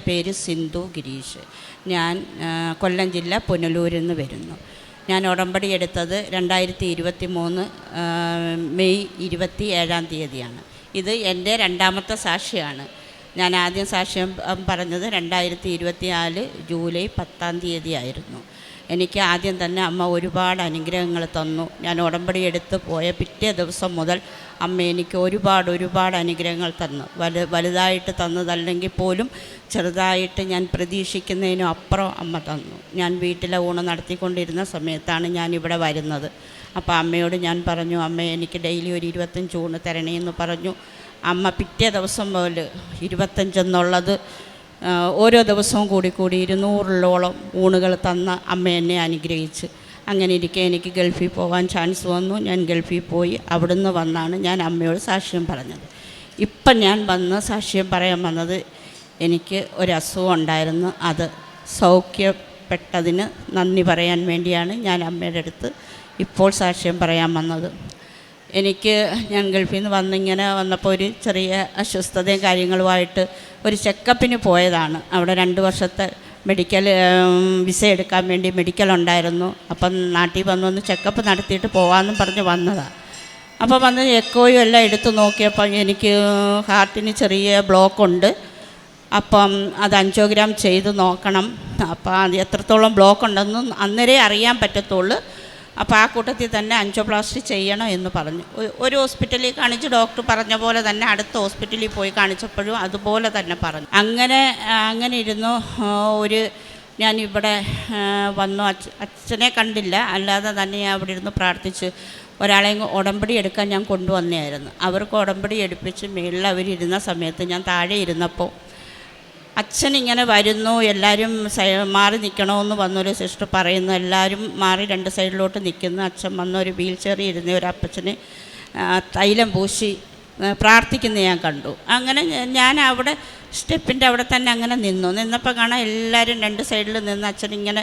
എന്റെ പേര് സിന്ധു ഗിരീഷ്. ഞാൻ കൊല്ലം ജില്ല പുനലൂരിൽ നിന്ന് വരുന്നു. ഞാൻ ഉടമ്പടി എടുത്തത് രണ്ടായിരത്തി ഇരുപത്തി മൂന്ന് മെയ് ഇരുപത്തി ഏഴാം തീയതിയാണ്. ഇത് എന്റെ രണ്ടാമത്തെ സാക്ഷിയാണ്. ഞാൻ ആദ്യം സാക്ഷ്യം പറഞ്ഞത് രണ്ടായിരത്തി ഇരുപത്തി നാല് ജൂലൈ പത്താം തീയതി ആയിരുന്നു എനിക്ക് ആദ്യം തന്നെ അമ്മ ഒരുപാട് അനുഗ്രഹങ്ങൾ തന്നു. ഞാൻ ഉടമ്പടി എടുത്ത് പോയ പിറ്റേ ദിവസം മുതൽ അമ്മ എനിക്ക് ഒരുപാട് ഒരുപാട് അനുഗ്രഹങ്ങൾ തന്നു. വലു വലുതായിട്ട് തന്നതല്ലെങ്കിൽ പോലും ചെറുതായിട്ട് ഞാൻ പ്രതീക്ഷിക്കുന്നതിനും അപ്പുറം അമ്മ തന്നു. ഞാൻ വീട്ടിലെ ഊണ് നടത്തിക്കൊണ്ടിരുന്ന സമയത്താണ് ഞാൻ ഇവിടെ വരുന്നത്. അപ്പോൾ അമ്മയോട് ഞാൻ പറഞ്ഞു അമ്മ എനിക്ക് ഡെയിലി ഒരു ഇരുപത്തഞ്ച് ഊണ് തരണേ എന്ന് പറഞ്ഞു. അമ്മ പിറ്റേ ദിവസം മുതൽ ഇരുപത്തഞ്ചെന്നുള്ളത് ഓരോ ദിവസവും കൂടി കൂടി ഇരുന്നൂറിലോളം ഊണുകൾ തന്ന അമ്മ എന്നെ അനുഗ്രഹിച്ച്. അങ്ങനെ ഇരിക്കെ എനിക്ക് ഗൾഫിൽ പോകാൻ ചാൻസ് വന്നു. ഞാൻ ഗൾഫിൽ പോയി അവിടുന്ന് വന്നാണ് ഞാൻ അമ്മയോട് സാക്ഷ്യം പറഞ്ഞത്. ഇപ്പം ഞാൻ വന്ന് സാക്ഷ്യം പറയാൻ വന്നത് എനിക്ക് ഒരു ഉണ്ടായിരുന്നു. അത് സൗഖ്യപ്പെട്ടതിന് നന്ദി പറയാൻ വേണ്ടിയാണ് ഞാൻ അമ്മയുടെ അടുത്ത് ഇപ്പോൾ സാക്ഷ്യം പറയാൻ വന്നത്. എനിക്ക് ഞാൻ ഗൾഫിൽ നിന്ന് വന്നിങ്ങനെ വന്നപ്പോൾ ഒരു ചെറിയ അസ്വസ്ഥതയും കാര്യങ്ങളുമായിട്ട് ഒരു ചെക്കപ്പിന് പോയതാണ്. അവിടെ രണ്ട് വർഷത്തെ മെഡിക്കൽ വിസ എടുക്കാൻ വേണ്ടി മെഡിക്കൽ ഉണ്ടായിരുന്നു. അപ്പം നാട്ടിൽ വന്നൊന്ന് ചെക്കപ്പ് നടത്തിയിട്ട് പോകാമെന്നും പറഞ്ഞ് വന്നതാണ് അപ്പോൾ വന്ന് എക്കോയും എല്ലാം എടുത്ത് നോക്കിയപ്പോൾ എനിക്ക് ഹാർട്ടിന് ചെറിയ ബ്ലോക്ക് ഉണ്ട്. അപ്പം അത് അഞ്ചോഗ്രാം ചെയ്ത് നോക്കണം. അപ്പോൾ അത് എത്രത്തോളം ബ്ലോക്ക് ഉണ്ടെന്ന് അന്നേരേ അറിയാൻ പറ്റത്തുള്ളൂ. അപ്പോൾ ആ കൂട്ടത്തിൽ തന്നെ അഞ്ചോപ്ലാസ്റ്റി ചെയ്യണം എന്ന് പറഞ്ഞു. ഒരു ഹോസ്പിറ്റലിൽ കാണിച്ച് ഡോക്ടർ പറഞ്ഞ പോലെ തന്നെ അടുത്ത ഹോസ്പിറ്റലിൽ പോയി കാണിച്ചപ്പോഴും അതുപോലെ തന്നെ പറഞ്ഞു. അങ്ങനെ അങ്ങനെ ഇരുന്നു. ഒരു ഞാൻ ഇവിടെ വന്നു. അച്ഛ അച്ഛനെ കണ്ടില്ല. അല്ലാതെ തന്നെ ഞാൻ അവിടെ ഇരുന്ന് പ്രാർത്ഥിച്ച്. ഒരാളെ ഉടമ്പടി എടുക്കാൻ ഞാൻ കൊണ്ടുവന്നായിരുന്നു അവർക്ക് ഉടമ്പടി എടുപ്പിച്ച് മേളിൽ അവരിരുന്ന സമയത്ത് ഞാൻ താഴെ ഇരുന്നപ്പോൾ അച്ഛൻ ഇങ്ങനെ വരുന്നു എല്ലാവരും മാറി നിൽക്കണമെന്ന് വന്നൊരു സിസ്റ്റർ പറയുന്നു എല്ലാവരും മാറി രണ്ട് സൈഡിലോട്ട് നിൽക്കുന്നു അച്ഛൻ വന്നൊരു വീൽ ചെയറിൽ ഇരുന്ന ഒരു അപ്പച്ചന് തൈലം പൂശി പ്രാർത്ഥിക്കുന്ന ഞാൻ കണ്ടു. അങ്ങനെ ഞാൻ അവിടെ സ്റ്റെപ്പിന്റെ അവിടെ തന്നെ അങ്ങനെ നിന്നു. നിന്നപ്പോൾ കാണാൻ എല്ലാവരും രണ്ട് സൈഡിൽ നിന്ന് അച്ഛൻ ഇങ്ങനെ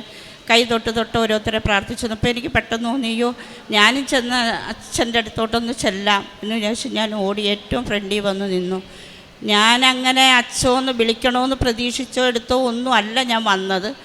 കൈ തൊട്ട് തൊട്ട് ഓരോരുത്തരെ പ്രാർത്ഥിച്ചു. അപ്പോൾ എനിക്ക് പെട്ടെന്ന് തോന്നിയോ ഞാനും ചെന്ന് അച്ഛന്റെ അടുത്തോട്ടൊന്ന് ചെല്ലാം. എന്ന് വിചാരിച്ച് ഞാൻ ഓടി ഏറ്റവും ഫ്രണ്ടിൽ വന്ന് നിന്നു. ഞാനങ്ങനെ അച്ഛന്ന് വിളിക്കണമെന്ന് പ്രതീക്ഷിച്ചോ എടുത്തോ ഒന്നും അല്ല ഞാൻ വന്നത്.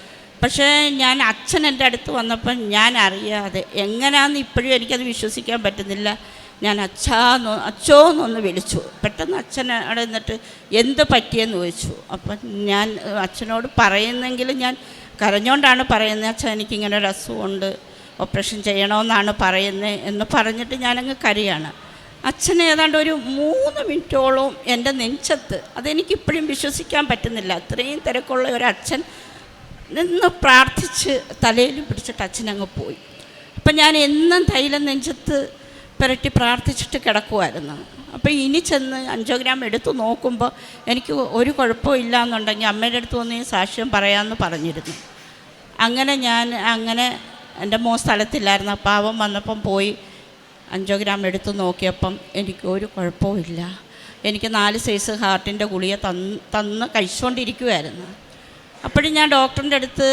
പക്ഷേ ഞാൻ അച്ഛൻ എന്റെ അടുത്ത് വന്നപ്പം ഞാൻ അറിയാതെ എങ്ങനെയാണെന്ന് ഇപ്പോഴും എനിക്കത് വിശ്വസിക്കാൻ പറ്റുന്നില്ല. ഞാൻ അച്ഛാന്ന് അച്ഛോന്നൊന്ന് വിളിച്ചു. പെട്ടെന്ന് അച്ഛൻ അവിടെ നിന്നിട്ട് എന്ത് പറ്റിയെന്ന് ചോദിച്ചു. അപ്പം ഞാൻ അച്ഛനോട് പറയുന്നെങ്കിലും ഞാൻ കരഞ്ഞോണ്ടാണ് പറയുന്നത് അച്ഛൻ എനിക്കിങ്ങനെ ഒരു അസുഖമുണ്ട്. ഓപ്പറേഷൻ ചെയ്യണമെന്നാണ് പറയുന്നത് എന്ന് പറഞ്ഞിട്ട് ഞാനങ്ങ് കരയാണ്. അച്ഛൻ ഏതാണ്ട് ഒരു മൂന്ന് മിനിറ്റോളം എന്റെ നെഞ്ചത്ത് അതെനിക്കിപ്പോഴും വിശ്വസിക്കാൻ പറ്റുന്നില്ല. അത്രയും തിരക്കുള്ള ഒരു അച്ഛൻ നിന്ന് പ്രാർത്ഥിച്ച് തലയിലും പിടിച്ചിട്ട് അച്ഛനങ്ങ് പോയി. അപ്പം ഞാൻ എന്നും തൈലം നെഞ്ചത്ത് പുരട്ടി പ്രാർത്ഥിച്ചിട്ട് കിടക്കുമായിരുന്നു അപ്പോൾ ഇനി ചെന്ന് അഞ്ചോ ഗ്രാം എടുത്ത് നോക്കുമ്പോൾ എനിക്ക് ഒരു കുഴപ്പമില്ല എന്നുണ്ടെങ്കിൽ അമ്മയുടെ അടുത്ത് വന്ന് സാക്ഷ്യം പറയാമെന്ന് പറഞ്ഞിരുന്നു. അങ്ങനെ ഞാൻ അങ്ങനെ എന്റെ മോൻ സ്ഥലത്തില്ലായിരുന്നു. അപ്പോൾ അവൻ വന്നപ്പം പോയി അഞ്ചോ ഗ്രാം എടുത്ത് നോക്കിയപ്പം എനിക്ക് ഒരു കുഴപ്പമില്ല എനിക്ക് നാല് സൈസ് ഹാർട്ടിന്റെ ഗുളിക തന്ന് തന്ന് കഴിച്ചുകൊണ്ടിരിക്കുമായിരുന്നു അപ്പോഴും ഞാൻ ഡോക്ടറിന്റെ അടുത്ത്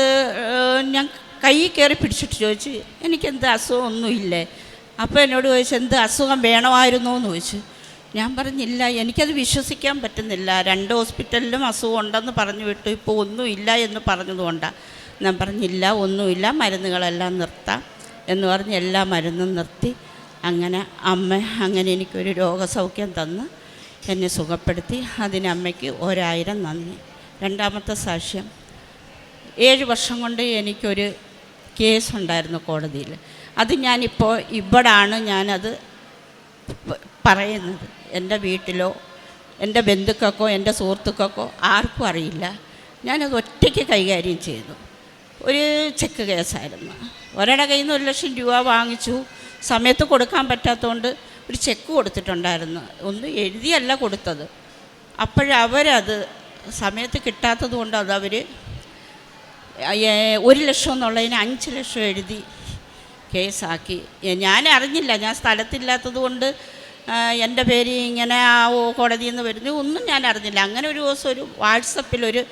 ഞാൻ കൈ കയറി പിടിച്ചിട്ട് ചോദിച്ചു എനിക്കെന്ത് അസുഖമൊന്നുമില്ലേ അപ്പോൾ എന്നോട് ചോദിച്ചു എന്ത് അസുഖം വേണമായിരുന്നു? എന്ന് ചോദിച്ചു. ഞാൻ പറഞ്ഞില്ല എനിക്കത് വിശ്വസിക്കാൻ പറ്റുന്നില്ല. രണ്ട് ഹോസ്പിറ്റലിലും അസുഖം ഉണ്ടെന്ന് പറഞ്ഞു വിട്ടു. ഇപ്പോൾ ഒന്നുമില്ല എന്ന് പറഞ്ഞതുകൊണ്ടാണ് ഞാൻ പറഞ്ഞില്ല ഒന്നുമില്ല മരുന്നുകളെല്ലാം നിർത്താം. എന്ന് പറഞ്ഞ് എല്ലാ മരുന്നും നിർത്തി. അങ്ങനെ അമ്മ അങ്ങനെ എനിക്കൊരു രോഗസൗഖ്യം തന്ന് എന്നെ സുഖപ്പെടുത്തി. അതിന് അമ്മയ്ക്ക് ഒരായിരം നന്ദി. രണ്ടാമത്തെ സാക്ഷ്യം ഏഴ് വർഷം കൊണ്ട് എനിക്കൊരു കേസ് ഉണ്ടായിരുന്നു കോടതിയിൽ. അത് ഞാനിപ്പോൾ ഇവിടാണ് ഞാനത് പറയുന്നത്. എന്റെ വീട്ടിലോ എന്റെ ബന്ധുക്കൾക്കോ എന്റെ സുഹൃത്തുക്കൾക്കോ ആർക്കും അറിയില്ല. ഞാനത് ഒറ്റയ്ക്ക് കൈകാര്യം ചെയ്തു. ഒരു ചെക്ക് കേസായിരുന്നു. ഒരാളുടെ കയ്യിൽ നിന്ന് ഒരു ലക്ഷം രൂപ വാങ്ങിച്ചു. സമയത്ത് കൊടുക്കാൻ പറ്റാത്തതുകൊണ്ട് ഒരു ചെക്ക് കൊടുത്തിട്ടുണ്ടായിരുന്നു. ഒന്ന് എഴുതിയല്ല കൊടുത്തത്. അപ്പോഴവരത് സമയത്ത് കിട്ടാത്തത് കൊണ്ട് അത് അവർ ഒരു ലക്ഷം എന്നുള്ളതിന് അഞ്ച് ലക്ഷം എഴുതി കേസാക്കി. ഞാൻ അറിഞ്ഞില്ല. ഞാൻ സ്ഥലത്തില്ലാത്തത് കൊണ്ട് എന്റെ പേര് ഇങ്ങനെ ആ കോടതിയിൽ നിന്ന് വരുന്നു. ഒന്നും ഞാൻ അറിഞ്ഞില്ല. അങ്ങനെ ഒരു ദിവസം ഒരു വാട്സപ്പിലൊരു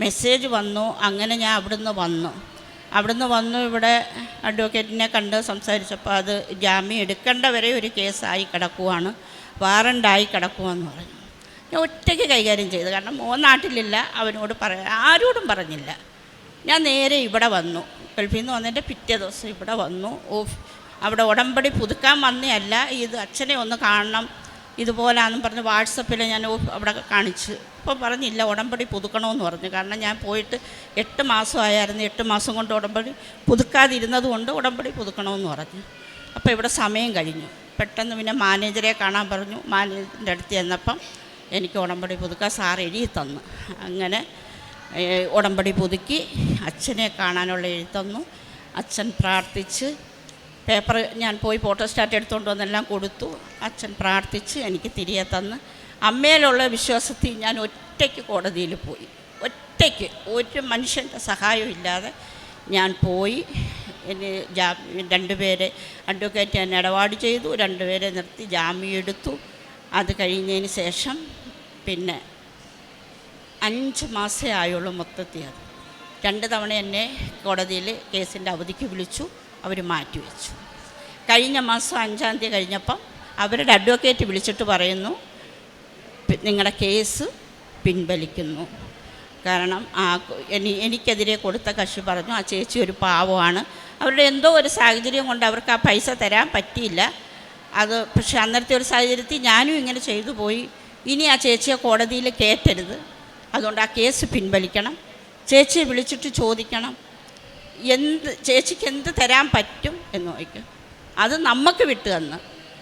മെസ്സേജ് വന്നു. അങ്ങനെ ഞാൻ അവിടുന്ന് വന്നു. അവിടുന്ന് വന്നു ഇവിടെ അഡ്വക്കേറ്റിനെ കണ്ട് സംസാരിച്ചപ്പോൾ അത് ജാമ്യം എടുക്കേണ്ട വരെ ഒരു കേസായി കിടക്കുവാണ് വാറണ്ടായി കിടക്കുവാന്ന് പറഞ്ഞു. ഞാൻ ഒറ്റയ്ക്ക് കൈകാര്യം ചെയ്തു കാരണം മോൻ നാട്ടിലില്ല അവനോട് പറ ആരോടും പറഞ്ഞില്ല. ഞാൻ നേരെ ഇവിടെ വന്നു. ഗൾഫിൽ നിന്ന് വന്നതിന്റെ പിറ്റേ ദിവസം ഇവിടെ വന്നു. ഓഫ് അവിടെ ഉടമ്പടി പുതുക്കാൻ വന്നതല്ല ഇത് അച്ഛനെ ഒന്ന് കാണണം ഇതുപോലാണെന്ന് പറഞ്ഞ് വാട്സപ്പിൽ ഞാൻ അവിടെ കാണിച്ച് അപ്പോൾ പറഞ്ഞില്ല ഉടമ്പടി പുതുക്കണമെന്ന് പറഞ്ഞു. കാരണം ഞാൻ പോയിട്ട് എട്ട് മാസമായിരുന്നു എട്ട് മാസം കൊണ്ട് ഉടമ്പടി പുതുക്കാതിരുന്നത് കൊണ്ട് ഉടമ്പടി പുതുക്കണമെന്ന് പറഞ്ഞു. അപ്പോൾ ഇവിടെ സമയം കഴിഞ്ഞു. പെട്ടെന്ന് പിന്നെ മാനേജറെ കാണാൻ പറഞ്ഞു. മാനേജറിന്റെ അടുത്ത് ചെന്നപ്പം എനിക്ക് ഉടമ്പടി പുതുക്കാൻ സാർ എഴുതി തന്നു. അങ്ങനെ ഉടമ്പടി പുതുക്കി അച്ഛനെ കാണാനുള്ള എഴുതി തന്നു. അച്ഛൻ പ്രാർത്ഥിച്ച് പേപ്പർ ഞാൻ പോയി ഫോട്ടോസ്റ്റാറ്റ് എടുത്തുകൊണ്ട് വന്നെല്ലാം കൊടുത്തു. അച്ഛൻ പ്രാർത്ഥിച്ച് എനിക്ക് തിരികെ തന്ന്. അമ്മയിലുള്ള വിശ്വാസത്തിൽ ഞാൻ ഒറ്റയ്ക്ക് കോടതിയിൽ പോയി. ഒറ്റയ്ക്ക് ഒരു മനുഷ്യന്റെ സഹായവും ഇല്ലാതെ ഞാൻ പോയി. എന്നെ ജാ രണ്ടുപേരെ അഡ്വക്കേറ്റ് എന്നെ ഇടപാട് ചെയ്തു രണ്ടുപേരെ നിർത്തി ജാമ്യം എടുത്തു. അത് കഴിഞ്ഞതിന് ശേഷം പിന്നെ അഞ്ച് മാസേ ആയുള്ളൂ മൊത്തത്തിൽ അത്. രണ്ട് തവണ എന്നെ കോടതിയിൽ കേസിന്റെ അവധിക്ക് വിളിച്ചു അവർ മാറ്റിവെച്ചു കഴിഞ്ഞ മാസം അഞ്ചാം തീയതി കഴിഞ്ഞപ്പം അവരുടെ അഡ്വക്കേറ്റ് വിളിച്ചിട്ട് പറയുന്നു "പി- നിങ്ങളുടെ കേസ് പിൻവലിക്കുന്നു. കാരണം ആ എനി എനിക്കെതിരെ കൊടുത്ത കക്ഷി പറഞ്ഞു ആ ചേച്ചി ഒരു പാവമാണ്. അവരുടെ എന്തോ ഒരു സാഹചര്യം കൊണ്ട് അവർക്ക് ആ പൈസ തരാൻ പറ്റിയില്ല. അത് പക്ഷേ അന്നത്തെ ഒരു സാഹചര്യത്തിൽ ഞാനും ഇങ്ങനെ ചെയ്തു പോയി. ഇനി ആ ചേച്ചിയെ കോടതിയിൽ കയറ്റരുത് അതുകൊണ്ട് ആ കേസ് പിൻവലിക്കണം. ചേച്ചിയെ വിളിച്ചിട്ട് ചോദിക്കണം. എന്ത് ചേച്ചിക്ക് എന്ത് തരാൻ പറ്റും എന്ന് ചോദിക്കും. അത് നമുക്ക് വിട്ടു തന്ന്.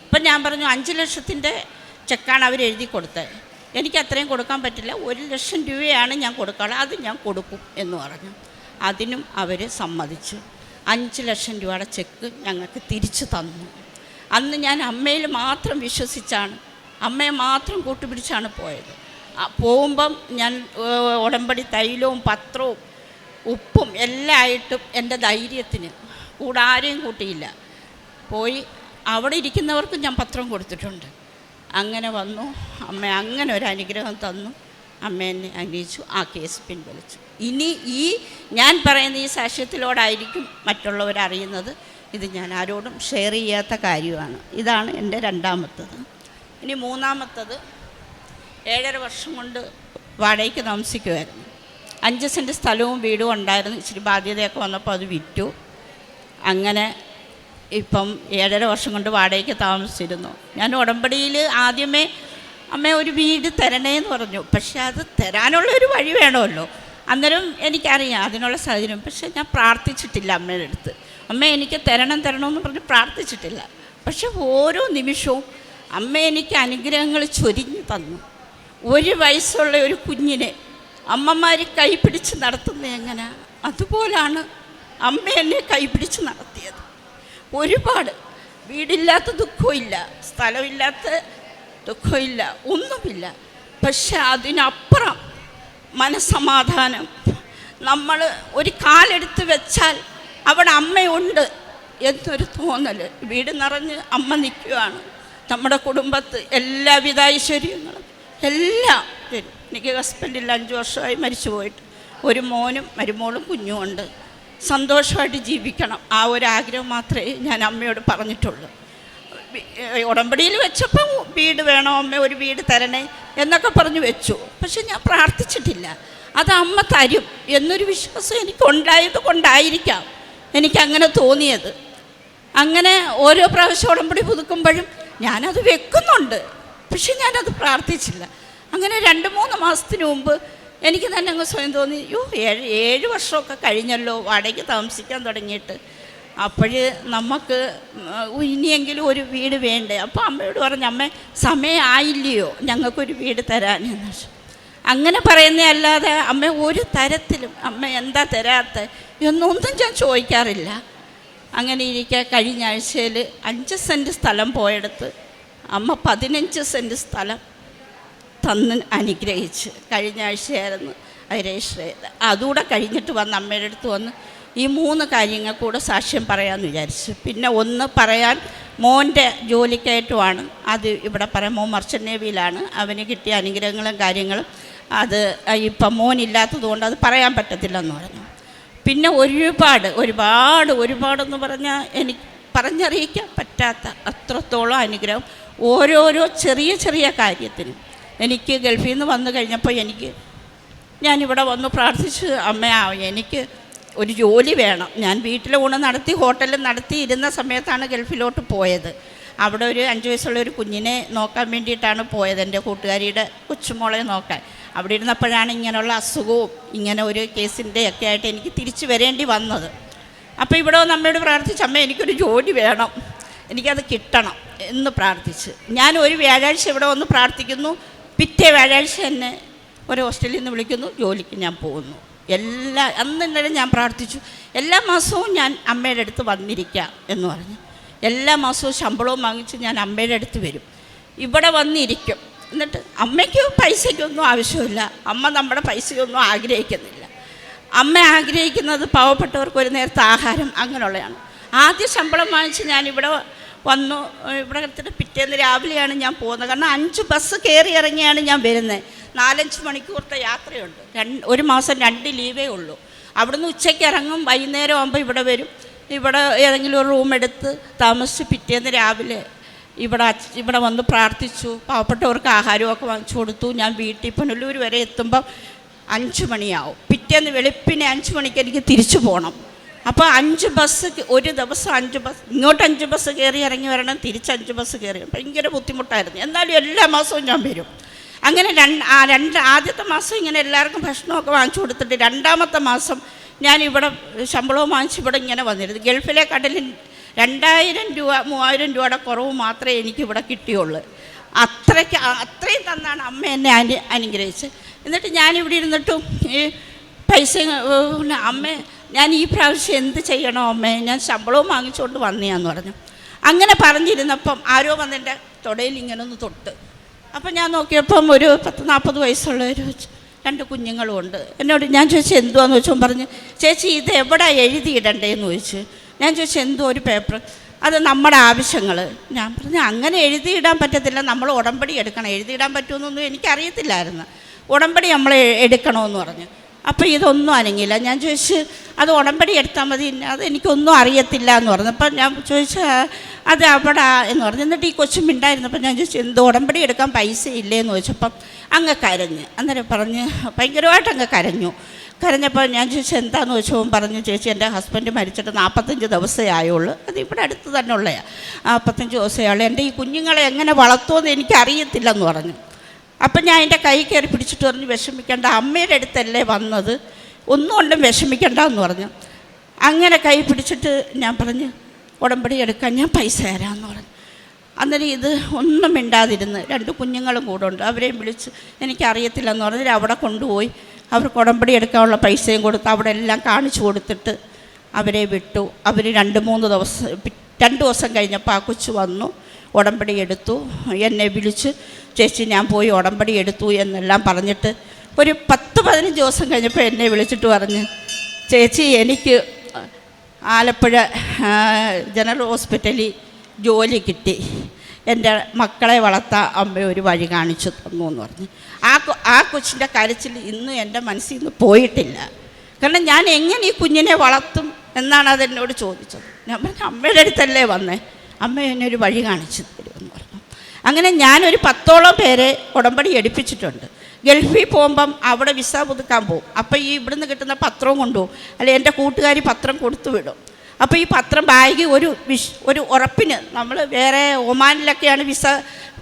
ഇപ്പം ഞാൻ പറഞ്ഞു അഞ്ച് ലക്ഷത്തിന്റെ ചെക്കാണ് അവർ എഴുതി കൊടുത്തത്. എനിക്ക് അത്രയും കൊടുക്കാൻ പറ്റില്ല. ഒരു ലക്ഷം രൂപയാണ് ഞാൻ കൊടുക്കാറ് അത് ഞാൻ കൊടുക്കും എന്ന് പറഞ്ഞു. അതിനും അവർ സമ്മതിച്ചു. അഞ്ച് ലക്ഷം രൂപയുടെ ചെക്ക് ഞങ്ങൾക്ക് തിരിച്ചു തന്നു. അന്ന് ഞാൻ അമ്മയിൽ മാത്രം വിശ്വസിച്ചാണ്. അമ്മയെ മാത്രം കൂട്ടുപിടിച്ചാണ് പോയത്. പോകുമ്പം ഞാൻ ഉടമ്പടി തൈലവും പത്രവും ഉപ്പും എല്ലാം ആയിട്ടും എന്റെ ധൈര്യത്തിന് കൂടെ ആരെയും കൂട്ടിയില്ല. പോയി അവിടെ ഇരിക്കുന്നവർക്കും ഞാൻ പത്രം കൊടുത്തിട്ടുണ്ട്. അങ്ങനെ വന്നു. അമ്മ അങ്ങനെ ഒരു അനുഗ്രഹം തന്നു. അമ്മ എന്നെ അനുഗ്രഹിച്ചു ആ കേസ് പിൻവലിച്ചു. ഇനി ഈ ഞാൻ പറയുന്ന ഈ സാക്ഷ്യത്തിലോടായിരിക്കും മറ്റുള്ളവർ അറിയുന്നത്. ഇത് ഞാൻ ആരോടും ഷെയർ ചെയ്യാത്ത കാര്യമാണ്. ഇതാണ് എന്റെ രണ്ടാമത്തത്. ഇനി മൂന്നാമത്തത് ഏഴര വർഷം കൊണ്ട് വാടകയ്ക്ക് താമസിക്കുമായിരുന്നു അഞ്ച് സെന്റ് സ്ഥലവും വീടും ഉണ്ടായിരുന്നു. ഇച്ചിരി ബാധ്യതയൊക്കെ വന്നപ്പോൾ അത് വിറ്റു. അങ്ങനെ ഇപ്പം ഏഴര വർഷം കൊണ്ട് വാടകയ്ക്ക് താമസിച്ചിരുന്നു. ഞാൻ ഉടമ്പടിയിൽ ആദ്യമേ അമ്മ ഒരു വീട് തരണേ എന്ന് പറഞ്ഞു. പക്ഷെ അത് തരാനുള്ള ഒരു വഴി വേണമല്ലോ. അന്നേരം എനിക്കറിയാം അതിനുള്ള സാഹചര്യം. പക്ഷെ ഞാൻ പ്രാർത്ഥിച്ചിട്ടില്ല അമ്മയുടെ അടുത്ത്. അമ്മ എനിക്ക് തരണം തരണമെന്ന് പറഞ്ഞ് പ്രാർത്ഥിച്ചിട്ടില്ല. പക്ഷെ ഓരോ നിമിഷവും അമ്മ എനിക്ക് അനുഗ്രഹങ്ങൾ ചൊരിഞ്ഞു തന്നു. ഒരു വയസ്സുള്ള ഒരു കുഞ്ഞിനെ അമ്മമാർ കൈപിടിച്ച് നടത്തുന്നത് എങ്ങനെ? അതുപോലാണ് അമ്മ എന്നെ കൈപിടിച്ച് നടത്തിയത്. ഒരുപാട്. വീടില്ലാത്ത ദുഃഖമില്ല സ്ഥലമില്ലാത്ത ദുഃഖമില്ല ഒന്നുമില്ല. പക്ഷെ അതിനപ്പുറം മനസമാധാനം നമ്മൾ ഒരു കാലെടുത്ത് വെച്ചാൽ അവിടെ അമ്മയുണ്ട് എന്നൊരു തോന്നൽ. വീട് നിറഞ്ഞ് അമ്മ നിൽക്കുകയാണ്. നമ്മുടെ കുടുംബത്ത് എല്ലാവിധ ഐശ്വര്യങ്ങളും എല്ലാം എനിക്ക് ഹസ്ബൻഡിൽ അഞ്ച് വർഷമായി മരിച്ചു പോയിട്ട് ഒരു മോനും മരുമോളും കുഞ്ഞും ഉണ്ട് സന്തോഷമായിട്ട് ജീവിക്കണം. ആ ഒരു ആഗ്രഹം മാത്രമേ ഞാൻ അമ്മയോട് പറഞ്ഞിട്ടുള്ളൂ. ഉടമ്പടിയിൽ വെച്ചപ്പോൾ വീട് വേണോ? അമ്മ ഒരു വീട് തരണേ എന്നൊക്കെ പറഞ്ഞു വെച്ചു. പക്ഷെ ഞാൻ പ്രാർത്ഥിച്ചിട്ടില്ല. അത് അമ്മ തരും എന്നൊരു വിശ്വാസം എനിക്കുണ്ടായത് കൊണ്ടായിരിക്കാം എനിക്കങ്ങനെ തോന്നിയത്. അങ്ങനെ ഓരോ പ്രാവശ്യം ഉടമ്പടി പുതുക്കുമ്പോഴും ഞാനത് വെക്കുന്നുണ്ട്. പക്ഷെ ഞാനത് പ്രാർത്ഥിച്ചില്ല. അങ്ങനെ രണ്ട് മൂന്ന് മാസത്തിന് മുമ്പ് എനിക്ക് തന്നെ അങ്ങ് സ്വയം തോന്നി യോ ഏഴ് ഏഴ് വർഷമൊക്കെ കഴിഞ്ഞല്ലോ വാടകയ്ക്ക് താമസിക്കാൻ തുടങ്ങിയിട്ട്. അപ്പോഴ് നമുക്ക് ഇനിയെങ്കിലും ഒരു വീട് വേണ്ടേ? അപ്പോൾ അമ്മയോട് പറഞ്ഞു അമ്മ സമയമായില്ലയോ ഞങ്ങൾക്കൊരു വീട് ചോദിച്ചു. അങ്ങനെ പറയുന്നതല്ലാതെ അമ്മ ഒരു തരത്തിലും അമ്മ എന്താ തരാത്ത? എന്നൊന്നും ഞാൻ ചോദിക്കാറില്ല. അങ്ങനെ ഇരിക്കുക കഴിഞ്ഞ ആഴ്ചയിൽ അഞ്ച് സെന്റ് സ്ഥലം പോയെടുത്ത് അമ്മ പതിനഞ്ച് സെന്റ് സ്ഥലം തന്ന് അനുഗ്രഹിച്ച്. കഴിഞ്ഞ ആഴ്ചയായിരുന്നു രജിസ്റ്റർ അതുകൂടെ കഴിഞ്ഞിട്ട് വന്ന് അമ്മയുടെ അടുത്ത് വന്ന് ഈ മൂന്ന് കാര്യങ്ങൾ കൂടെ സാക്ഷ്യം പറയാമെന്ന് വിചാരിച്ചു. പിന്നെ ഒന്ന് പറയാൻ മോന്റെ ജോലിക്കയറ്റുമാണ്. അത് ഇവിടെ പറയാം. മോൻ മർച്ചന്റ് നേവിയിലാണ്. അവന് കിട്ടിയ അനുഗ്രഹങ്ങളും കാര്യങ്ങളും അത് ഇപ്പം മോനില്ലാത്തത് കൊണ്ട് അത് പറയാൻ പറ്റത്തില്ലെന്ന് പറഞ്ഞു. പിന്നെ ഒരുപാട് ഒരുപാട് ഒരുപാടെന്ന് പറഞ്ഞാൽ എനിക്ക് പറഞ്ഞറിയിക്കാൻ പറ്റാത്ത അത്രത്തോളം അനുഗ്രഹം ഓരോരോ ചെറിയ ചെറിയ കാര്യത്തിനും. എനിക്ക് ഗൾഫിൽ നിന്ന് വന്നു കഴിഞ്ഞപ്പോൾ എനിക്ക് ഞാനിവിടെ വന്ന് പ്രാർത്ഥിച്ച് അമ്മ എനിക്ക് ഒരു ജോലി വേണം. ഞാൻ വീട്ടിൽ ഊണ് നടത്തി ഹോട്ടലിൽ നടത്തി ഇരുന്ന സമയത്താണ് ഗൾഫിലോട്ട് പോയത്. അവിടെ ഒരു അഞ്ച് വയസ്സുള്ള ഒരു കുഞ്ഞിനെ നോക്കാൻ വേണ്ടിയിട്ടാണ് പോയത് എന്റെ കൂട്ടുകാരിയുടെ കൊച്ചുമോളെ നോക്കാൻ. അവിടെ ഇരുന്നപ്പോഴാണ് ഇങ്ങനെയുള്ള അസുഖവും ഇങ്ങനെ ഒരു കേസിന്റെ ഒക്കെ ആയിട്ട് എനിക്ക് തിരിച്ചു വരേണ്ടി വന്നത്. അപ്പോൾ ഇവിടെ പ്രാർത്ഥിച്ച പ്രാർത്ഥിച്ച് അമ്മ എനിക്കൊരു ജോലി വേണം. എനിക്കത് കിട്ടണം. എന്ന് പ്രാർത്ഥിച്ച്. ഞാൻ ഒരു വ്യാഴാഴ്ച ഇവിടെ വന്ന് പ്രാർത്ഥിക്കുന്നു. പിറ്റേ വ്യാഴാഴ്ച തന്നെ ഒരു ഹോസ്റ്റലിൽ നിന്ന് വിളിക്കുന്നു ജോലിക്ക് ഞാൻ പോകുന്നു. എല്ലാ അന്ന് ഞാൻ പ്രാർത്ഥിച്ചു. എല്ലാ മാസവും ഞാൻ അമ്മയുടെ അടുത്ത് വന്നിരിക്കാം എന്ന് പറഞ്ഞു. എല്ലാ മാസവും ശമ്പളവും വാങ്ങിച്ച് ഞാൻ അമ്മയുടെ അടുത്ത് വരും. ഇവിടെ വന്നിരിക്കും. എന്നിട്ട് അമ്മയ്ക്ക് പൈസയ്ക്കൊന്നും ആവശ്യമില്ല. അമ്മ നമ്മുടെ പൈസയൊന്നും ആഗ്രഹിക്കുന്നില്ല. അമ്മ ആഗ്രഹിക്കുന്നത് പാവപ്പെട്ടവർക്ക് ഒരു നേരത്തെ ആഹാരം അങ്ങനെയുള്ളതാണ്. ആദ്യ ശമ്പളം വാങ്ങിച്ച് ഞാനിവിടെ വന്നു. ഇവിടെ പിറ്റേന്ന് രാവിലെയാണ് ഞാൻ പോകുന്നത്. കാരണം അഞ്ച് ബസ് കയറി ഇറങ്ങിയാണ് ഞാൻ വരുന്നത്. നാലഞ്ച് മണിക്കൂറത്തെ യാത്രയുണ്ട്. രണ്ട് ഒരു മാസം രണ്ട് ലീവേ ഉള്ളൂ. അവിടുന്ന് ഉച്ചയ്ക്ക് ഇറങ്ങും വൈകുന്നേരം ആകുമ്പോൾ ഇവിടെ വരും. ഇവിടെ ഏതെങ്കിലും ഒരു റൂം എടുത്ത് താമസിച്ച് പിറ്റേന്ന് രാവിലെ ഇവിടെ ഇവിടെ വന്ന് പ്രാർത്ഥിച്ചു. പാവപ്പെട്ടവർക്ക് ആഹാരമൊക്കെ വാങ്ങിച്ചു കൊടുത്തു. ഞാൻ വീട്ടിൽ പുനലൂർ വരെ എത്തുമ്പം അഞ്ച് മണിയാവും. പിറ്റേന്ന് വെളുപ്പിനെ അഞ്ച് മണിക്ക് എനിക്ക് തിരിച്ചു പോകണം അപ്പോൾ അഞ്ച് ബസ് ഒരു ദിവസം അഞ്ച് ബസ് ഇങ്ങോട്ട് അഞ്ച് ബസ് കയറി ഇറങ്ങി വരണം തിരിച്ച് അഞ്ച് ബസ് കയറി ഭയങ്കര ബുദ്ധിമുട്ടായിരുന്നു. എന്നാലും എല്ലാ മാസവും ഞാൻ വരും. അങ്ങനെ രണ്ട് ആ രണ്ട് ആദ്യത്തെ മാസം ഇങ്ങനെ എല്ലാവർക്കും ഭക്ഷണമൊക്കെ വാങ്ങിച്ചു കൊടുത്തിട്ട് രണ്ടാമത്തെ മാസം ഞാൻ ഇവിടെ ശമ്പളവും വാങ്ങിച്ച് ഇവിടെ ഇങ്ങനെ വന്നിരുന്നു. ഗൾഫിലെ കടലിൽ രണ്ടായിരം രൂപ മൂവായിരം രൂപയുടെ കുറവ് മാത്രമേ എനിക്ക് ഇവിടെ കിട്ടിയുള്ളൂ. അത്രയ്ക്ക് അത്രയും തന്നാണ് അമ്മ എന്നെ അനു അനുഗ്രഹിച്ച് എന്നിട്ട് ഞാനിവിടെ ഇരുന്നിട്ടും ഈ പൈസ അമ്മ ഞാൻ ഈ പ്രാവശ്യം എന്ത് ചെയ്യണോ അമ്മേ? ഞാൻ ശമ്പളവും വാങ്ങിച്ചുകൊണ്ട് വന്നയാന്ന് പറഞ്ഞു. അങ്ങനെ പറഞ്ഞിരുന്നപ്പം ആരോ വന്നെന്റെ തൊടയിൽ ഇങ്ങനെ ഒന്ന് തൊട്ട്. അപ്പം ഞാൻ നോക്കിയപ്പം ഒരു പത്ത് നാൽപ്പത് വയസ്സുള്ള ഒരു രണ്ട് കുഞ്ഞുങ്ങളും ഉണ്ട്. എന്നോട് ഞാൻ ചോദിച്ചു എന്തുവാന്ന്? ചോദിച്ചോ പറഞ്ഞ് ചേച്ചി ഇത് എവിടെ എഴുതിയിടണ്ടേന്ന് ചോദിച്ചു. ഞാൻ ചോദിച്ചു എന്തോ ഒരു പേപ്പർ അത് നമ്മുടെ ആവശ്യങ്ങൾ ഞാൻ പറഞ്ഞു അങ്ങനെ എഴുതിയിടാൻ പറ്റത്തില്ല. നമ്മൾ ഉടമ്പടി എടുക്കണം. എഴുതിയിടാൻ പറ്റുമെന്നൊന്നും എനിക്കറിയത്തില്ലായിരുന്നു. ഉടമ്പടി നമ്മൾ എടുക്കണമെന്ന് പറഞ്ഞു. അപ്പോൾ ഇതൊന്നും അനങ്ങില്ല ഞാൻ ചോദിച്ചു അത് ഉടമ്പടി എടുത്താൽ മതി. അത് എനിക്കൊന്നും അറിയത്തില്ല എന്ന് പറഞ്ഞു. അപ്പം ഞാൻ ചോദിച്ചു അത് അവിടെ എന്ന് പറഞ്ഞു. എന്നിട്ട് ഈ കൊച്ചും മിണ്ടായിരുന്നപ്പോൾ ഞാൻ ചോദിച്ചു എന്ത് ഉടമ്പടി എടുക്കാൻ പൈസ ഇല്ലേ? എന്ന് ചോദിച്ചപ്പം അങ്ങ് കരഞ്ഞ്. അന്നേരം പറഞ്ഞ് ഭയങ്കരമായിട്ട് അങ്ങ് കരഞ്ഞു. കരഞ്ഞപ്പോൾ ഞാൻ ചോദിച്ചു എന്താന്ന് ചോദിച്ചപ്പോൾ പറഞ്ഞു ചേച്ചി എന്റെ ഹസ്ബൻഡ് മരിച്ചിട്ട് നാൽപ്പത്തഞ്ച് ദിവസമേ ആയുള്ളൂ. അത് ഇവിടെ അടുത്ത് തന്നെ ഉള്ളതാണ് നാൽപ്പത്തഞ്ച് ദിവസമേ ആയുള്ളൂ. എന്റെ ഈ കുഞ്ഞുങ്ങളെ എങ്ങനെ വളർത്തുമെന്ന് എനിക്കറിയത്തില്ലെന്ന് പറഞ്ഞു. അപ്പം ഞാൻ എന്റെ കൈ കയറി പിടിച്ചിട്ട് പറഞ്ഞു വിഷമിക്കേണ്ട അമ്മയുടെ അടുത്തല്ലേ വന്നത്. ഒന്നും കൊണ്ടും വിഷമിക്കേണ്ട എന്ന് പറഞ്ഞു. അങ്ങനെ കൈ പിടിച്ചിട്ട് ഞാൻ പറഞ്ഞു ഉടമ്പടി എടുക്കാൻ ഞാൻ പൈസ തരാമെന്ന് പറഞ്ഞു. അന്നേരം ഇത് ഒന്നും മിണ്ടാതിരുന്ന് രണ്ട് കുഞ്ഞുങ്ങളും കൂടെ ഉണ്ട്. അവരെയും വിളിച്ച് എനിക്കറിയത്തില്ലെന്ന് പറഞ്ഞാൽ അവിടെ കൊണ്ടുപോയി. അവർക്ക് ഉടമ്പടി എടുക്കാനുള്ള പൈസയും കൊടുത്ത് അവിടെ എല്ലാം കാണിച്ചു കൊടുത്തിട്ട് അവരെ വിട്ടു. അവർ രണ്ട് മൂന്ന് ദിവസം രണ്ട് ദിവസം കഴിഞ്ഞപ്പോൾ ആ കൊച്ചു വന്നു ഉടമ്പടി എടുത്തു. എന്നെ വിളിച്ച് ചേച്ചി ഞാൻ പോയി ഉടമ്പടി എടുത്തു എന്നെല്ലാം പറഞ്ഞിട്ട് ഒരു പത്ത് പതിനഞ്ച് ദിവസം കഴിഞ്ഞപ്പോൾ എന്നെ വിളിച്ചിട്ട് പറഞ്ഞ് ചേച്ചി എനിക്ക് ആലപ്പുഴ ജനറൽ ഹോസ്പിറ്റലിൽ ജോലി കിട്ടി. എന്റെ മക്കളെ വളർത്താൻ അമ്മ ഒരു വഴി കാണിച്ചു തന്നു എന്ന് പറഞ്ഞ്. ആ ആ കൊച്ചിന്റെ കരച്ചിൽ ഇന്നും എന്റെ മനസ്സിൽ നിന്ന് പോയിട്ടില്ല. കാരണം ഞാൻ എങ്ങനെ ഈ കുഞ്ഞിനെ വളർത്തും എന്നാണ് അതെന്നോട് ചോദിച്ചത്. ഞാൻ പറഞ്ഞു അമ്മയുടെ അടുത്തല്ലേ വന്നേ? അമ്മ എന്നെ ഒരു വഴി കാണിച്ചു അങ്ങനെ ഞാനൊരു പത്തോളം പേരെ ഉടമ്പടി എടുപ്പിച്ചിട്ടുണ്ട്. ഗൾഫിൽ പോകുമ്പം അവിടെ വിസ പുതുക്കാൻ പോകും. അപ്പോൾ ഈ ഇവിടുന്ന് കിട്ടുന്ന പത്രവും കൊണ്ടുപോകും. അല്ലെ എന്റെ കൂട്ടുകാരി പത്രം കൊടുത്തു വിടും. അപ്പോൾ ഈ പത്രം ബാഗ് ഒരു വിഷ് ഒരു ഉറപ്പിന് നമ്മൾ വേറെ ഒമാനിലൊക്കെയാണ് വിസ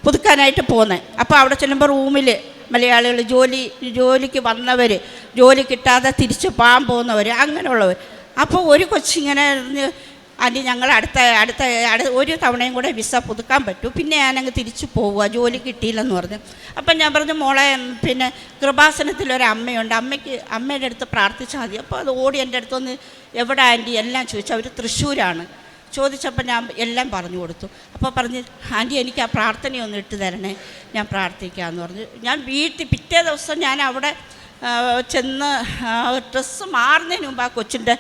പുതുക്കാനായിട്ട് പോകുന്നത്. അപ്പോൾ അവിടെ ചെല്ലുമ്പോൾ റൂമിൽ മലയാളികൾ ജോലി ജോലിക്ക് വന്നവർ ജോലി കിട്ടാതെ തിരിച്ച് പോകാൻ പോകുന്നവർ അങ്ങനെയുള്ളവർ അപ്പോൾ ഒരു കൊച്ചിങ്ങനെ ആന്റി ഞങ്ങൾ അടുത്ത അടുത്ത അടു ഒരു തവണയും കൂടെ വിസ പുതുക്കാൻ പറ്റൂ. പിന്നെ ഞാനങ്ങ് തിരിച്ചു പോവുക ജോലി കിട്ടിയില്ലെന്ന് പറഞ്ഞു. അപ്പം ഞാൻ പറഞ്ഞു മോളെ പിന്നെ കൃപാസനത്തിൽ ഒരു അമ്മയുണ്ട്. അമ്മയ്ക്ക് അമ്മയുടെ അടുത്ത് പ്രാർത്ഥിച്ചാൽ മതി. അപ്പോൾ അത് ഓടി എന്റെ അടുത്തൊന്ന് എവിടെ ആന്റി? എല്ലാം ചോദിച്ചു. അവർ തൃശ്ശൂരാണ്. ചോദിച്ചപ്പോൾ ഞാൻ എല്ലാം പറഞ്ഞു കൊടുത്തു. അപ്പോൾ പറഞ്ഞ് ആന്റി എനിക്ക് ആ പ്രാർത്ഥനയൊന്ന് ഇട്ട് തരണേ. ഞാൻ പ്രാർത്ഥിക്കാമെന്ന് പറഞ്ഞു. ഞാൻ വീട്ടിൽ പിറ്റേ ദിവസം ഞാൻ അവിടെ ചെന്ന് ഡ്രസ്സ് മാറുന്നതിന് മുമ്പ് ആ കൊച്ചിന്റെ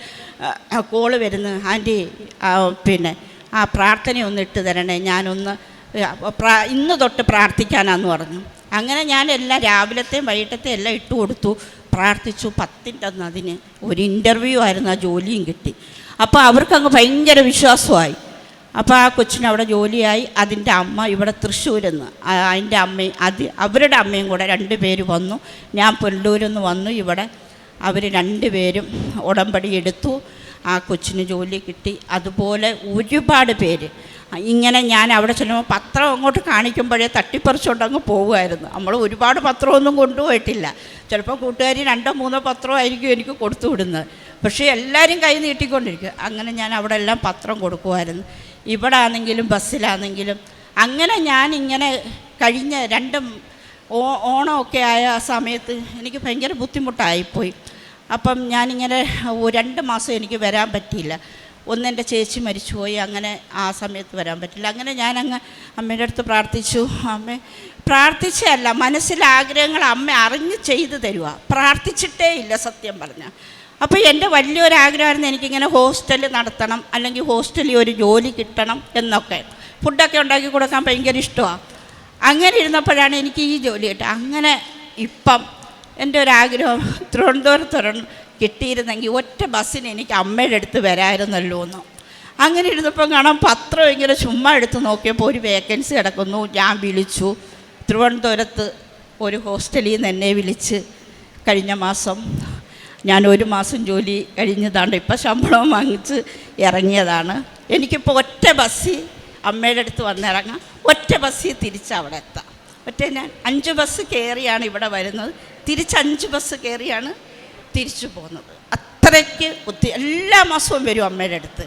കോൾ വരുന്നു. ആന്റി പിന്നെ ആ പ്രാർത്ഥനയൊന്ന് ഇട്ട് തരണേ. ഞാനൊന്ന് ഇന്ന് തൊട്ട് പ്രാർത്ഥിക്കാനാന്ന് പറഞ്ഞു. അങ്ങനെ ഞാൻ എല്ലാം രാവിലത്തെയും വൈകിട്ടത്തെയും എല്ലാം ഇട്ട് കൊടുത്തു. പ്രാർത്ഥിച്ചു. പത്തിന്റെ അന്ന് അതിന് ഒരു ഇന്റർവ്യൂ ആയിരുന്നു. ആ ജോലിയും കിട്ടി. അപ്പോൾ അവർക്കങ്ങ് ഭയങ്കര വിശ്വാസമായി. അപ്പോൾ ആ കൊച്ചിന് അവിടെ ജോലിയായി. അതിന്റെ അമ്മ ഇവിടെ തൃശ്ശൂരിൽ അതിന്റെ അമ്മയും അത് അവരുടെ അമ്മയും കൂടെ രണ്ട് പേര് വന്നു. ഞാൻ പുല്ലൂരിൽ നിന്ന് വന്നു. ഇവിടെ അവർ രണ്ടുപേരും ഉടമ്പടി എടുത്തു. ആ കൊച്ചിന് ജോലി കിട്ടി. അതുപോലെ ഒരുപാട് പേര്. ഇങ്ങനെ ഞാൻ അവിടെ ചെല്ലുമ്പോൾ പത്രം അങ്ങോട്ട് കാണിക്കുമ്പോഴേ തട്ടിപ്പറിച്ചുകൊണ്ട് അങ്ങ് പോകുമായിരുന്നു നമ്മൾ ഒരുപാട് പത്രമൊന്നും കൊണ്ടുപോയിട്ടില്ല. ചിലപ്പോൾ കൂട്ടുകാരി രണ്ടോ മൂന്നോ പത്രമായിരിക്കും എനിക്ക് കൊടുത്തു വിടുന്നത്. പക്ഷേ എല്ലാവരും കൈ നീട്ടിക്കൊണ്ടിരിക്കും അങ്ങനെ ഞാൻ അവിടെ എല്ലാം പത്രം കൊടുക്കുമായിരുന്നു. ഇവിടെ ആണെങ്കിലും ബസ്സിലാണെങ്കിലും. അങ്ങനെ ഞാൻ ഇങ്ങനെ കഴിഞ്ഞ രണ്ടും ഓ ഓണമൊക്കെ ആയ ആ സമയത്ത് എനിക്ക് ഭയങ്കര ബുദ്ധിമുട്ടായിപ്പോയി. അപ്പം ഞാനിങ്ങനെ രണ്ട് മാസം എനിക്ക് വരാൻ പറ്റിയില്ല. ഒന്ന് എന്റെ ചേച്ചി മരിച്ചുപോയി അങ്ങനെ ആ സമയത്ത് വരാൻ പറ്റില്ല. അങ്ങനെ ഞാനങ്ങ് അമ്മയുടെ അടുത്ത് പ്രാർത്ഥിച്ചു. അമ്മ പ്രാർത്ഥിച്ചല്ല മനസ്സിലെ ആഗ്രഹങ്ങൾ അമ്മ അറിഞ്ഞ് ചെയ്തു തരുക പ്രാർത്ഥിച്ചിട്ടേ ഇല്ല സത്യം പറഞ്ഞ. അപ്പോൾ എന്റെ വലിയൊരു ആഗ്രഹമായിരുന്നു എനിക്കിങ്ങനെ ഹോസ്റ്റൽ നടത്തണം അല്ലെങ്കിൽ ഹോസ്റ്റലിൽ ഒരു ജോലി കിട്ടണം എന്നൊക്കെ. ഫുഡൊക്കെ ഉണ്ടാക്കി കൊടുക്കാൻ ഭയങ്കര ഇഷ്ടമാണ് അങ്ങനെ ഇരുന്നപ്പോഴാണ് എനിക്ക് ഈ ജോലി കിട്ടുക. അങ്ങനെ ഇപ്പം എന്റെ ഒരു ആഗ്രഹം തിരുവനന്തപുരത്ത് കിട്ടിയിരുന്നെങ്കിൽ ഒറ്റ ബസ്സിന് എനിക്ക് അമ്മയുടെ അടുത്ത് വരായിരുന്നല്ലോ എന്ന്. അങ്ങനെ ഇരുന്നപ്പം കാണാം പത്രം ഇങ്ങനെ ചുമ്മാ എടുത്ത് നോക്കിയപ്പോൾ ഒരു വേക്കൻസി കിടക്കുന്നു. ഞാൻ വിളിച്ചു. തിരുവനന്തപുരത്ത് ഒരു ഹോസ്റ്റലിൽ നിന്ന് എന്നെ വിളിച്ച് കഴിഞ്ഞ മാസം ഞാൻ ഒരു മാസം ജോലി കഴിഞ്ഞതാണ്. ഇപ്പം ശമ്പളം വാങ്ങിച്ച് ഇറങ്ങിയതാണ്. എനിക്കിപ്പോൾ ഒറ്റ ബസ്സിൽ അമ്മയുടെ അടുത്ത് വന്നിറങ്ങാം. ഒറ്റ ബസ്സിൽ തിരിച്ച് അവിടെ എത്താം. ഒറ്റ ഞാൻ അഞ്ച് ബസ് കയറിയാണ് ഇവിടെ വരുന്നത്. തിരിച്ച് അഞ്ച് ബസ് കയറിയാണ് തിരിച്ചു പോകുന്നത്. അത്രയ്ക്ക് ഒത്തി എല്ലാ മാസവും വരും അമ്മയുടെ അടുത്ത്.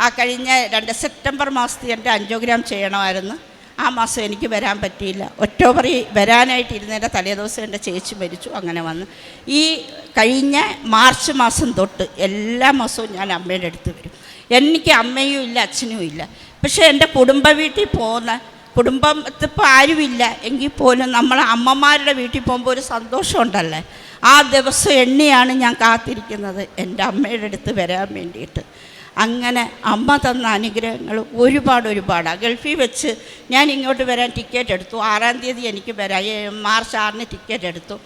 ആ കഴിഞ്ഞ രണ്ട് സെപ്റ്റംബർ മാസത്തിൽ എന്റെ അഞ്ചോഗ്രാം ചെയ്യണമായിരുന്നു. ആ മാസം എനിക്ക് വരാൻ പറ്റിയില്ല. ഒക്ടോബറിൽ വരാനായിട്ട് ഇരുന്നതിന്റെ തലേദിവസം എന്റെ ചേച്ചി മരിച്ചു. അങ്ങനെ വന്ന് ഈ കഴിഞ്ഞ മാർച്ച് മാസം തൊട്ട് എല്ലാ മാസവും ഞാൻ അമ്മയുടെ അടുത്ത് വരും. എനിക്ക് അമ്മയും ഇല്ല അച്ഛനും ഇല്ല. പക്ഷേ എന്റെ കുടുംബ വീട്ടിൽ പോകുന്ന കുടുംബത്തിപ്പോൾ ആരുമില്ല. എങ്കിൽ പോലും നമ്മൾ അമ്മമാരുടെ വീട്ടിൽ പോകുമ്പോൾ ഒരു സന്തോഷമുണ്ടല്ലേ? ആ ദിവസം എണ്ണിയാണ് ഞാൻ കാത്തിരിക്കുന്നത് എന്റെ അമ്മയുടെ അടുത്ത് വരാൻ വേണ്ടിയിട്ട്. അങ്ങനെ അമ്മ തന്ന അനുഗ്രഹങ്ങൾ ഒരുപാട് ഒരുപാടാണ് ഗൾഫിൽ വെച്ച് ഞാൻ ഇങ്ങോട്ട് വരാൻ ടിക്കറ്റ് എടുത്തു. ആറാം തീയതി എനിക്ക് വരാം. മാർച്ച് ആറിന് ടിക്കറ്റ് എടുത്തു.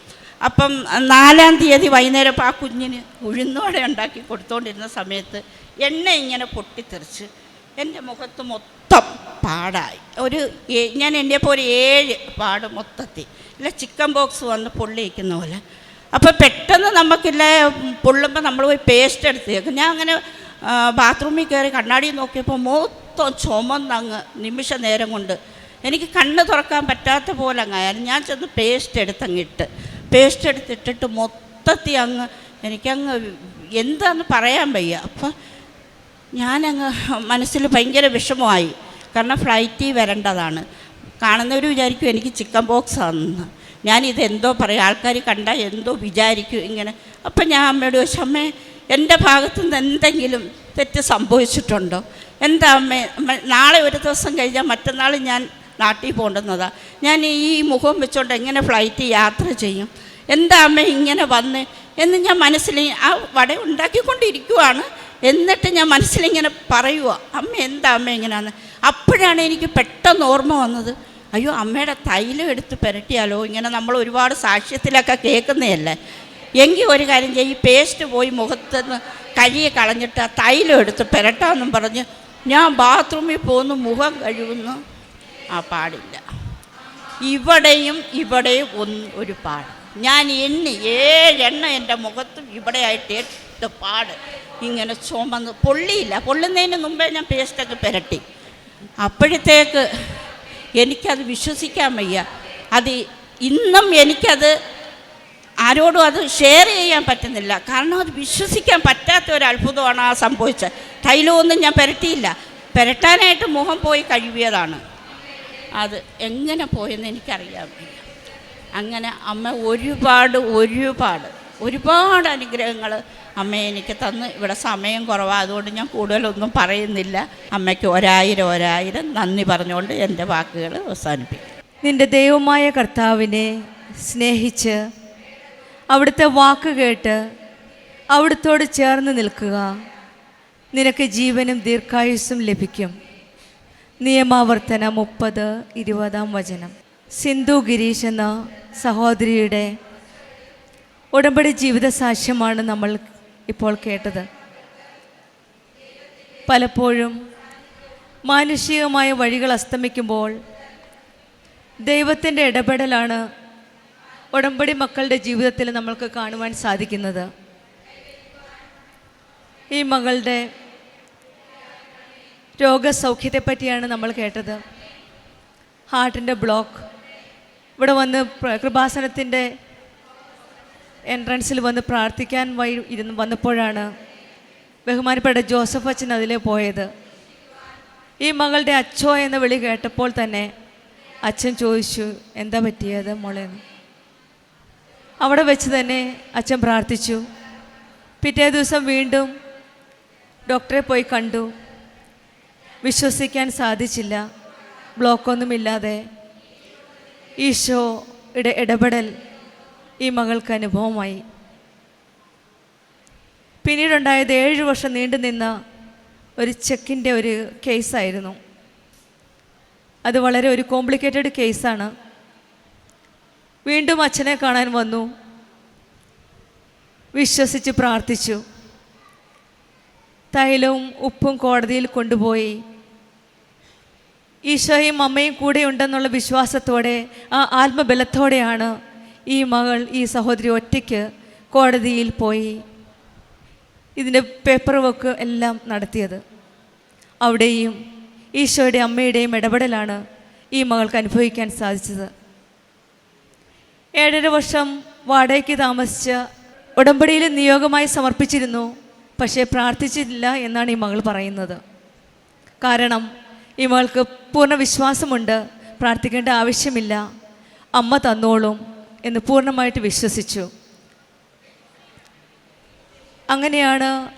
അപ്പം നാലാം തീയതി വൈകുന്നേരം ആ കുഞ്ഞിന് ഉഴുന്നോടെ ഉണ്ടാക്കി കൊടുത്തുകൊണ്ടിരുന്ന സമയത്ത് എണ്ണ ഇങ്ങനെ പൊട്ടിത്തെറിച്ച് എന്റെ മുഖത്ത് മൊത്തം പാടായി. ഒരു ഞാൻ എന്റെ ഒരു ഏഴ് പാട് മൊത്തത്തിൽ. ഇല്ല ചിക്കൻ ബോക്സ് വന്ന് പൊള്ളിയിരിക്കുന്ന പോലെ. അപ്പോൾ പെട്ടെന്ന് നമുക്കില്ല പൊള്ളുമ്പോൾ നമ്മൾ പോയി പേസ്റ്റ് എടുത്തേക്കും ഞാൻ അങ്ങനെ ബാത്റൂമിൽ കയറി കണ്ണാടി നോക്കിയപ്പോൾ മൊത്തം ചുമന്നങ്ങ് നിമിഷ നേരം കൊണ്ട്. എനിക്ക് കണ്ണ് തുറക്കാൻ പറ്റാത്ത പോലെ അങ്ങായാലും ഞാൻ ചെന്ന് പേസ്റ്റ് എടുത്തങ്ങിട്ട്. പേസ്റ്റ് എടുത്തിട്ടിട്ട് മൊത്തത്തിൽ അങ്ങ് എനിക്കങ്ങ് എന്താന്ന് പറയാൻ വയ്യ. അപ്പം ഞാനങ്ങ് മനസ്സിൽ ഭയങ്കര വിഷമമായി. കാരണം ഫ്ലൈറ്റിൽ വരേണ്ടതാണ്. കാണുന്നവർ വിചാരിക്കും എനിക്ക് ചിക്കൻ ബോക്സ് ആണെന്ന് ഞാനിത് എന്തോ പറയും. ആൾക്കാർ കണ്ടാൽ എന്തോ വിചാരിക്കും ഇങ്ങനെ. അപ്പം ഞാൻ അമ്മയോട് ചോദിച്ചു അമ്മേ എന്റെ ഭാഗത്തു നിന്ന് എന്തെങ്കിലും തെറ്റ് സംഭവിച്ചിട്ടുണ്ടോ? എന്താ അമ്മേ നാളെ ഒരു ദിവസം കഴിഞ്ഞാൽ മറ്റന്നാൾ ഞാൻ നാട്ടിൽ പോകേണ്ടുന്നതാണ് ഞാൻ ഈ മുഖം വെച്ചുകൊണ്ട് എങ്ങനെ ഫ്ലൈറ്റ് യാത്ര ചെയ്യും? എന്താ അമ്മ ഇങ്ങനെ വന്ന്? എന്ന് ഞാൻ മനസ്സിൽ ആ വട ഉണ്ടാക്കിക്കൊണ്ടിരിക്കുവാണ്. എന്നിട്ട് ഞാൻ മനസ്സിലിങ്ങനെ പറയുക അമ്മ എന്താ അമ്മ ഇങ്ങനെയാന്ന്? അപ്പോഴാണ് എനിക്ക് പെട്ടെന്ന് ഓർമ്മ വന്നത്. അയ്യോ അമ്മയുടെ തൈലം എടുത്ത് പുരട്ടിയാലോ? ഇങ്ങനെ നമ്മൾ ഒരുപാട് സാക്ഷ്യത്തിലൊക്കെ കേൾക്കുന്നതല്ലേ? എങ്കിൽ ഒരു കാര്യം ചെയ്യും ഈ പേസ്റ്റ് പോയി മുഖത്ത് നിന്ന് കഴുകി കളഞ്ഞിട്ട് ആ തൈലം എടുത്ത് പുരട്ടാമെന്നും പറഞ്ഞ് ഞാൻ ബാത്റൂമിൽ പോകുന്നു മുഖം കഴുകുന്നു. ആ പാടില്ല. ഇവിടെയും ഇവിടെയും ഒന്ന് ഒരു പാട്. ഞാൻ എണ്ണി ഏഴെണ്ണ എന്റെ മുഖത്തും ഇവിടെയായിട്ട് എട്ട് പാട്. ഇങ്ങനെ ചുമന്ന് പൊള്ളിയില്ല. പൊള്ളുന്നതിന് മുമ്പേ ഞാൻ പേസ്റ്റൊക്കെ പുരട്ടി. അപ്പോഴത്തേക്ക് എനിക്കത് വിശ്വസിക്കാൻ വയ്യ. അത് ഇന്നും എനിക്കത് ആരോടും അത് ഷെയർ ചെയ്യാൻ പറ്റുന്നില്ല. കാരണം അത് വിശ്വസിക്കാൻ പറ്റാത്ത ഒരു അത്ഭുതമാണ് ആ സംഭവിച്ചത്. തൈലമൊന്നും ഞാൻ പുരട്ടിയില്ല. പുരട്ടാനായിട്ട് മുഖം പോയി കഴുകിയതാണ്. അത് എങ്ങനെ പോയെന്ന് എനിക്കറിയാൻ വയ്യ. അങ്ങനെ അമ്മ ഒരുപാട് ഒരുപാട് ഒരുപാട് അനുഗ്രഹങ്ങൾ അമ്മ എനിക്ക് തന്ന്. ഇവിടെ സമയം കുറവാണ് അതുകൊണ്ട് ഞാൻ കൂടുതലൊന്നും പറയുന്നില്ല. അമ്മയ്ക്ക് ഒരായിരം ഒരായിരം നന്ദി പറഞ്ഞുകൊണ്ട് എന്റെ വാക്കുകൾ അവസാനിപ്പിക്കും നിന്റെ ദൈവമായ കർത്താവിനെ സ്നേഹിച്ച് അവിടുത്തെ വാക്ക് കേട്ട് അവിടുത്തോട് ചേർന്ന് നിൽക്കുക. നിനക്ക് ജീവനും ദീർഘായുസ്സും ലഭിക്കും. നിയമാവർത്തന മുപ്പത് ഇരുപതാം വചനം. സിന്ധു ഗിരീഷ് എന്ന സഹോദരിയുടെ ഉടമ്പടി ജീവിത സാക്ഷ്യമാണ് നമ്മൾ ഇപ്പോൾ കേട്ടത്. പലപ്പോഴും മാനുഷികമായ വഴികൾ അസ്തമിക്കുമ്പോൾ ദൈവത്തിന്റെ ഇടപെടലാണ് ഉടമ്പടി മക്കളുടെ ജീവിതത്തിൽ നമ്മൾക്ക് കാണുവാൻ സാധിക്കുന്നത്. ഈ മകളുടെ രോഗസൗഖ്യത്തെ പറ്റിയാണ് നമ്മൾ കേട്ടത്. ഹാർട്ടിന്റെ ബ്ലോക്ക്. ഇവിടെ വന്ന് കൃപാസനത്തിന്റെ എൻട്രൻസിൽ വന്ന് പ്രാർത്ഥിക്കാൻ വഴി ഇരുന്ന് വന്നപ്പോഴാണ് ബഹുമാനപ്പെട്ട ജോസഫ് അച്ഛൻ അതിലെ പോയത്. ഈ മകളുടെ അച്ഛോ എന്ന വിളി കേട്ടപ്പോൾ തന്നെ അച്ഛൻ ചോദിച്ചു എന്താ പറ്റിയത് മോളെന്ന് അവിടെ വെച്ച് തന്നെ അച്ഛൻ പ്രാർത്ഥിച്ചു. പിറ്റേ ദിവസം വീണ്ടും ഡോക്ടറെ പോയി കണ്ടു. വിശ്വസിക്കാൻ സാധിച്ചില്ല. ബ്ലോക്കൊന്നുമില്ലാതെ. ഈശോയുടെ ഇടപെടൽ ഈ മകൾക്ക് അനുഭവമായി. പിന്നീടുണ്ടായത് ഏഴ് വർഷം നീണ്ടു നിന്ന ഒരു ചെക്കിന്റെ ഒരു കേസായിരുന്നു. അത് വളരെ ഒരു കോംപ്ലിക്കേറ്റഡ് കേസാണ്. വീണ്ടും അച്ഛനെ കാണാൻ വന്നു. വിശ്വസിച്ച് പ്രാർത്ഥിച്ചു. തൈലവും ഉപ്പും കോടതിയിൽ കൊണ്ടുപോയി. ഈശോയും അമ്മയും കൂടെ ഉണ്ടെന്നുള്ള വിശ്വാസത്തോടെ ആ ആത്മബലത്തോടെയാണ് ഈ മകൾ ഈ സഹോദരി ഒറ്റയ്ക്ക് കോടതിയിൽ പോയി. ഇതിന്റെ പേപ്പർ വർക്ക് എല്ലാം നടത്തിയത്. അവിടെയും ഈശോയുടെ അമ്മയുടെയും ഇടപെടലാണ് ഈ മകൾക്ക് അനുഭവിക്കാൻ സാധിച്ചത്. ഏഴര വർഷം വാടകയ്ക്ക് താമസിച്ച് ഉടമ്പടിയിൽ നിയോഗമായി സമർപ്പിച്ചിരുന്നു. പക്ഷേ പ്രാർത്ഥിച്ചിട്ടില്ല എന്നാണ് ഈ മകൾ പറയുന്നത്. കാരണം ഈ മകൾക്ക് പൂർണ വിശ്വാസമുണ്ട്. പ്രാർത്ഥിക്കേണ്ട ആവശ്യമില്ല. അമ്മ തന്നോളും എന്ന് പൂർണമായിട്ട് വിശ്വസിച്ചു. അങ്ങനെയാണ്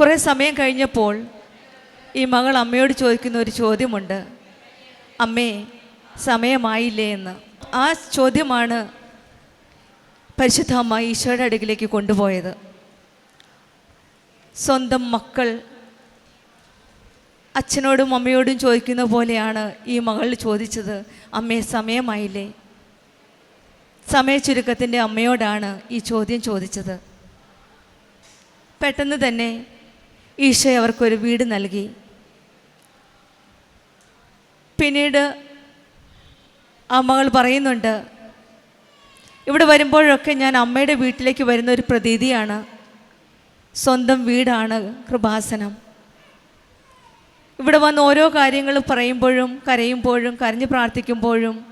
കുറേ സമയം കഴിഞ്ഞപ്പോൾ ഈ മകൾ അമ്മയോട് ചോദിക്കുന്ന ഒരു ചോദ്യമുണ്ട്. അമ്മേ സമയമായില്ലേ എന്ന്. ആ ചോദ്യമാണ് പരിശുദ്ധ അമ്മ ഈശോയുടെ അടുക്കിലേക്ക് കൊണ്ടുപോയത്. സ്വന്തം മക്കൾ അച്ഛനോടും അമ്മയോടും ചോദിക്കുന്ന പോലെയാണ് ഈ മകൾ ചോദിച്ചത്. അമ്മയെ സമയമായില്ലേ? സമയ ചുരുക്കത്തിന്റെ അമ്മയോടാണ് ഈ ചോദ്യം ചോദിച്ചത്. പെട്ടെന്ന് തന്നെ ഈശോ അവർക്കൊരു വീട് നൽകി. പിന്നീട് ആ മകൾ പറയുന്നുണ്ട് ഇവിടെ വരുമ്പോഴൊക്കെ ഞാൻ അമ്മയുടെ വീട്ടിലേക്ക് വരുന്ന ഒരു പ്രതീതിയാണ്. സ്വന്തം വീടാണ് കൃപാസനം. ഇവിടെ വന്ന് ഓരോ കാര്യങ്ങൾ പറയുമ്പോഴും കരയുമ്പോഴും കരഞ്ഞ് പ്രാർത്ഥിക്കുമ്പോഴും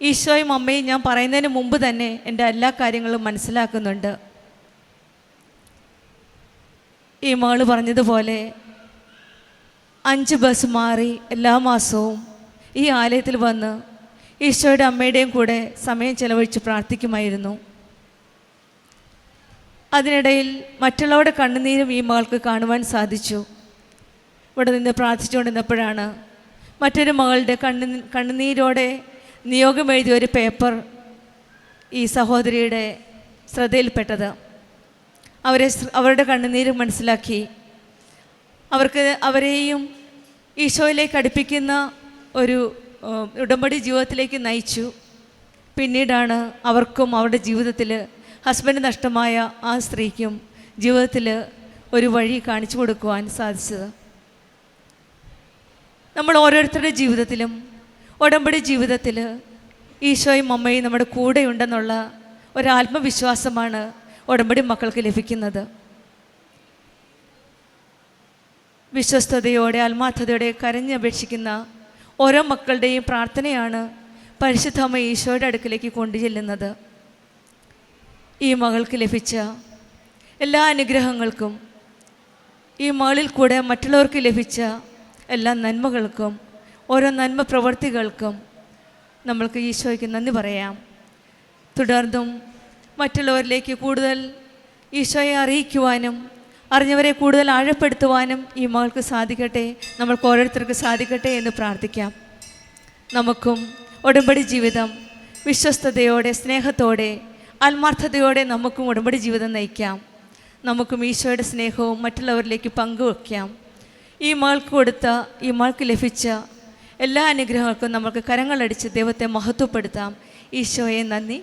ഈശോയും അമ്മയും ഞാൻ പറയുന്നതിന് മുമ്പ് തന്നെ എന്റെ എല്ലാ കാര്യങ്ങളും മനസ്സിലാക്കുന്നുണ്ട്. ഈ മകൾ പറഞ്ഞതുപോലെ അഞ്ച് ബസ് മാറി എല്ലാ മാസവും ഈ ആലയത്തിൽ വന്ന് ഈശോയുടെ അമ്മയുടെയും കൂടെ സമയം ചെലവഴിച്ച് പ്രാർത്ഥിക്കുമായിരുന്നു. അതിനിടയിൽ മറ്റുള്ളവരുടെ കണ്ണുനീരും ഈ മകൾക്ക് കാണുവാൻ സാധിച്ചു. ഇവിടെ നിന്ന് പ്രാർത്ഥിച്ചുകൊണ്ടിരുന്നപ്പോഴാണ് മറ്റൊരു മകളുടെ കണ്ണു കണ്ണുനീരോടെ നിയോഗം എഴുതിയ ഒരു പേപ്പർ ഈ സഹോദരിയുടെ ശ്രദ്ധയിൽപ്പെട്ടത്. അവരെ അവരുടെ കണ്ണുനീര് മനസ്സിലാക്കി. അവർക്ക് അവരെയും ഈശോയിലേക്ക് അടുപ്പിക്കുന്ന ഒരു ഉടമ്പടി ജീവിതത്തിലേക്ക് നയിച്ചു. പിന്നീടാണ് അവർക്കും അവരുടെ ജീവിതത്തിൽ ഹസ്ബൻഡ് നഷ്ടമായ ആ സ്ത്രീക്കും ജീവിതത്തിൽ ഒരു വഴി കാണിച്ചു കൊടുക്കുവാൻ സാധിച്ചത്. നമ്മൾ ഓരോരുത്തരുടെ ജീവിതത്തിലും ഉടമ്പടി ജീവിതത്തിൽ ഈശോയും അമ്മയും നമ്മുടെ കൂടെയുണ്ടെന്നുള്ള ഒരു ആത്മവിശ്വാസമാണ് ഉടമ്പടി മക്കൾക്ക് ലഭിക്കുന്നത്. വിശ്വസ്തയോടെ ആത്മാർത്ഥതയോടെ കരഞ്ഞപേക്ഷിക്കുന്ന ഓരോ മക്കളുടെയും പ്രാർത്ഥനയാണ് പരിശുദ്ധമ്മ ഈശോയുടെ അടുക്കിലേക്ക് കൊണ്ടുചെല്ലുന്നത്. ഈ മകൾക്ക് ലഭിച്ച എല്ലാ അനുഗ്രഹങ്ങൾക്കും ഈ മകളിൽ കൂടെ മറ്റുള്ളവർക്ക് ലഭിച്ച എല്ലാ നന്മകൾക്കും ഓരോ നന്മ പ്രവർത്തികൾക്കും നമ്മൾക്ക് ഈശോയ്ക്ക് നന്ദി പറയാം. തുടർന്നും മറ്റുള്ളവരിലേക്ക് കൂടുതൽ ഈശോയെ അറിയിക്കുവാനും അറിഞ്ഞവരെ കൂടുതൽ ആഴപ്പെടുത്തുവാനും ഈ മകൾക്ക് സാധിക്കട്ടെ. നമ്മൾക്ക് ഓരോരുത്തർക്ക് സാധിക്കട്ടെ എന്ന് പ്രാർത്ഥിക്കാം. നമുക്കും ഉടമ്പടി ജീവിതം വിശ്വസ്തയോടെ സ്നേഹത്തോടെ ആത്മാർത്ഥതയോടെ നമുക്കും ഉടമ്പടി ജീവിതം നയിക്കാം. നമുക്കും ഈശോയുടെ സ്നേഹവും മറ്റുള്ളവരിലേക്ക് പങ്കുവയ്ക്കാം ഈ മകൾക്ക് കൊടുത്ത ഈ മകൾക്ക് ലഭിച്ച എല്ലാ അനുഗ്രഹങ്ങൾക്കും നമുക്ക് കരങ്ങളടിച്ച് ദൈവത്തെ മഹത്വപ്പെടുത്താം. ഈശോയെ നന്ദി.